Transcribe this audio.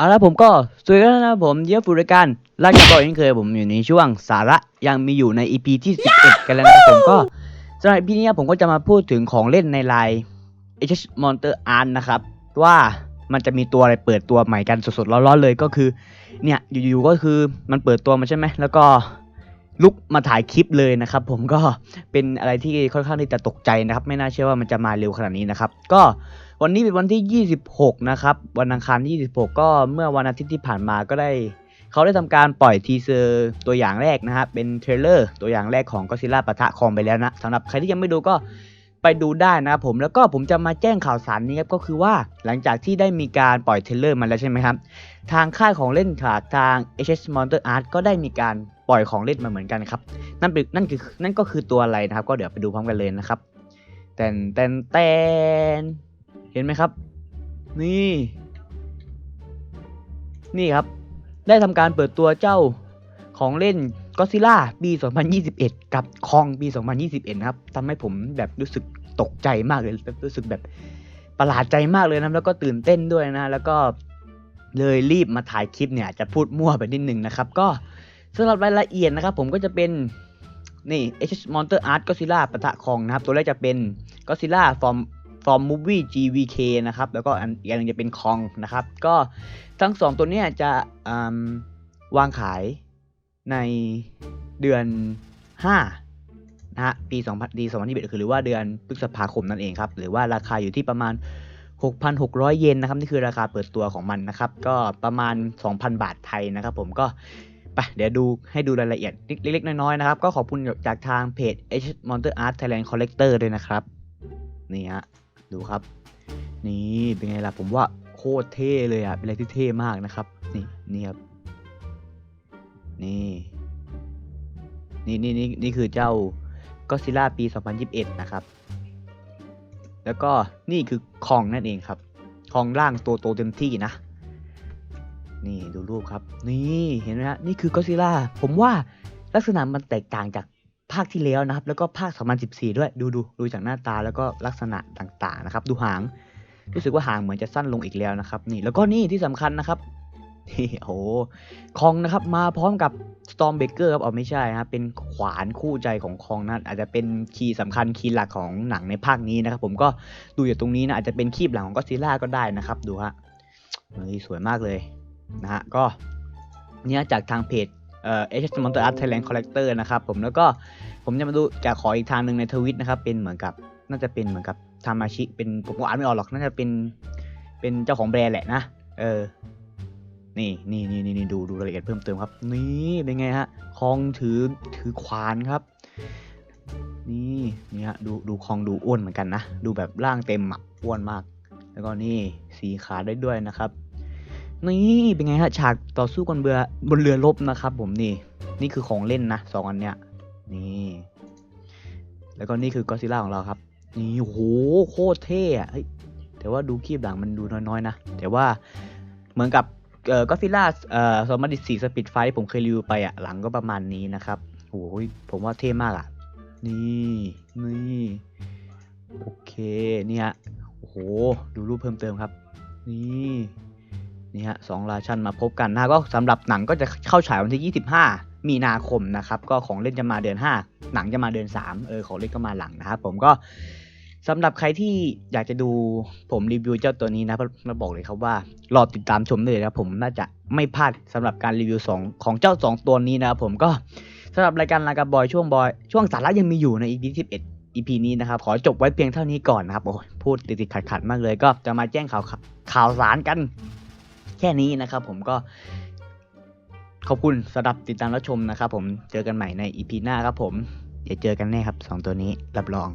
เอาละผมก็สวัสดีครับนะผมเยอะฟูรายการลากกระบอกยังเคยผมอยู่ในช่วงสาระยังมีอยู่ใน EP ที่ 11 กันแล้วนะผมก็สำหรับ EP นี้ผมก็จะมาพูดถึงของเล่นในไลน์ HS Monster Art นะครับ ว่ามันจะมีตัวอะไรเปิดตัวใหม่กันสดๆร้อนๆเลยก็คือ เนี่ยอยู่ๆก็คือมันเปิดตัวมาใช่ไหมแล้วก็ลุกมาถ่ายคลิปเลยนะครับ ผมก็เป็นอะไรที่ค่อนข้างที่จะตกใจนะครับ ไม่น่าเชื่อว่ามันจะมาเร็วขนาดนี้นะครับ ก็ วันนี้เป็นวันที่ 26 นะครับ วันอังคารที่26 ก็เมื่อวันอาทิตย์ที่ผ่านมาก็ได้ เขาได้ทำการปล่อยทีเซอร์ตัวอย่างแรกนะครับเป็นเทรลเลอร์ตัวอย่างแรกของก็ซิล่าปะทะคองไปแล้วนะสำหรับใครที่ยังไม่ดูก็ไปดูได้นะครับผมแล้วก็ผมจะมาแจ้งข่าวสารนี้ครับก็คือว่าหลังจากที่ได้มีการปล่อยเทรลเลอร์มาแล้วใช่ไหมครับ ทางค่ายของเล่นขาทาง HS Monster Art ก็ได้มีการปล่อยของเล่นมาเหมือนกันครับนั่นเป็นนั่นคือนั่นก็คือตัวอะไรนะครับ ก็เดี๋ยวไปดูพร้อมกันเลยนะครับแตนแตนแตน เห็นไหมครับ นี่ นี่ครับ ได้ทำการเปิดตัวเจ้าของเล่นก็ซิล่าปี 2021 กับคองปี 2021นะครับทำให้ผมแบบรู้สึกตกใจมากเลยรู้สึกแบบประหลาดใจมากเลยนะแล้วก็ตื่นเต้นด้วยนะ แล้วก็เลยรีบมาถ่ายคลิปเนี่ยจะพูดมั่วไปนิดนึงนะครับ ก็สำหรับรายละเอียดนะครับ ผมก็จะเป็นนี่ H Monster Art Godzilla ปะทะคองนะครับ ตัวแรกจะเป็น Godzilla from from movie GVK นะครับ แล้วก็อันอีกอันนึงจะเป็นคองนะครับ ก็ทั้งสองตัวเนี้ยจะวางขายในเดือน 5 นะฮะ ปี2000ปี2021คือหรือว่าเดือนพฤษภาคมนั่นเองครับ หรือว่าราคาอยู่ที่ประมาณ 6,600 เยนนะครับ นี่คือราคาเปิดตัวของมันนะครับ ก็ประมาณ 2,000 บาทไทยนะครับผมก็ไปเดี๋ยวดูให้ดูรายละเอียดเล็กๆ น้อยๆ นะครับ ก็ขอบคุณจากทางเพจ H Monster Art Thailand Collector ด้วยนะครับ นี่ฮะ ดูครับ นี่เป็นไงล่ะผมว่าโคตรเท่เลยอะเป็นอะไรที่เท่มากนะครับ นี่นี่ครับนี่นี่นี่นี่นี่คือเจ้าก็ซิล่าปี 2021 นะครับ แล้วก็นี่คือคองนั่นเองครับคองร่างตัวโตเต็มที่นะ นี่ดูรูปครับ นี่เห็นไหมฮะนี่คือก็ซิล่าผมว่าลักษณะมันแตกต่างจาก ภาคที่แล้วนะครับ แล้วก็ภาค 2014 ด้วย ดูดูดูจากหน้าตาแล้วก็ลักษณะต่างๆนะครับ ดูหาง รู้สึกว่าหางเหมือนจะสั้นลงอีกแล้วนะครับ นี่ แล้วก็นี่ที่สำคัญนะครับนี่โอ้โหคองนะครับ มาพร้อมกับ Stormbreaker ครับเอาไม่ใช่นะครับเป็นขวานคู่ใจของคองนะอาจจะเป็นคีย์สำคัญคีย์หลักของหนังในภาคนี้นะครับ ผมก็ดูจากตรงนี้นะอาจจะเป็นคีบหลังของก็ซิล่าก็ได้นะครับ ดูฮะเฮ้ยสวยมากเลยนะฮะก็เนี่ยจากทางเพจ เอ่อ HS Monster Art Thailand Collector นะครับผมแล้วก็ผมจะมาดูจะขออีกทางหนึ่งในทวิตนะครับ เป็นเหมือนกับน่าจะเป็นเหมือนกับทามาชิ เป็นผมก็อ่านไม่ออกหรอกน่าจะเป็นเป็นเจ้าของแบรนด์แหละนะ เออ นี่นี่นี่นี่นี่ดูดูรายละเอียดเพิ่มเติมครับ นี่เป็นไงฮะคองถือถือขวานครับ นี่นี่ฮะดูดูคองดูอ้วนเหมือนกันนะ ดูแบบร่างเต็มอะอ้วนมาก แล้วก็นี่สีขาได้ด้วยนะครับ นี่เป็นไงฮะฉากต่อสู้กันเบือบนเรือรบนะครับผมนี่ นี่คือของเล่นนะสองอันเนี้ยนี่แล้วก็นี่คือกอซิล่าของเราครับนี่โหโคตรเท่อะเฮ้ยแต่ว่าดูคีบหลังมันดูน้อยๆนะแต่ว่าเหมือนกับเอ่อกอซิล่าเอ่อสมาดิสีสปิดไฟผมเคยรีวิวไปอะหลังก็ประมาณนี้นะครับโอ้ยผมว่าเท่มากอะนี่นี่โอเคเนี่ฮะโอ้โหดูรูปเพิ่มเติมครับ นี่ นี่ฮะสองราชันมาพบกันนะก็สำหรับหนังก็จะเข้าฉายวันที่ 25 มีนาคมนะครับ ก็ของเล่นจะมาเดือน 5 หนังจะมาเดือน 3 เออของเล่นก็มาหลังนะครับผมก็สำหรับใครที่อยากจะดูผมรีวิวเจ้าตัวนี้นะมาบอกเลยครับว่ารอติดตามชมเลยนะผมน่าจะไม่พลาดสำหรับการรีวิวสองของเจ้า 2 ตัวนี้นะครับผมก็สำหรับรายการลากับบอยช่วงบอยช่วงสาระยังมีอยู่ใน EP 11 EP นี้นะครับ ขอจบไว้เพียงเท่านี้ก่อนนะครับโอ้ยพูดติดๆขัดๆมากเลย ก็จะมาแจ้งข่าวข่าวสารกัน แค่นี้นะครับผมก็ขอบคุณสำหรับติดตามรับชมนะครับผมเจอกันใหม่ในอีพีหน้าครับผม เดี๋ยวเจอกันแน่ครับสองตัวนี้รับรอง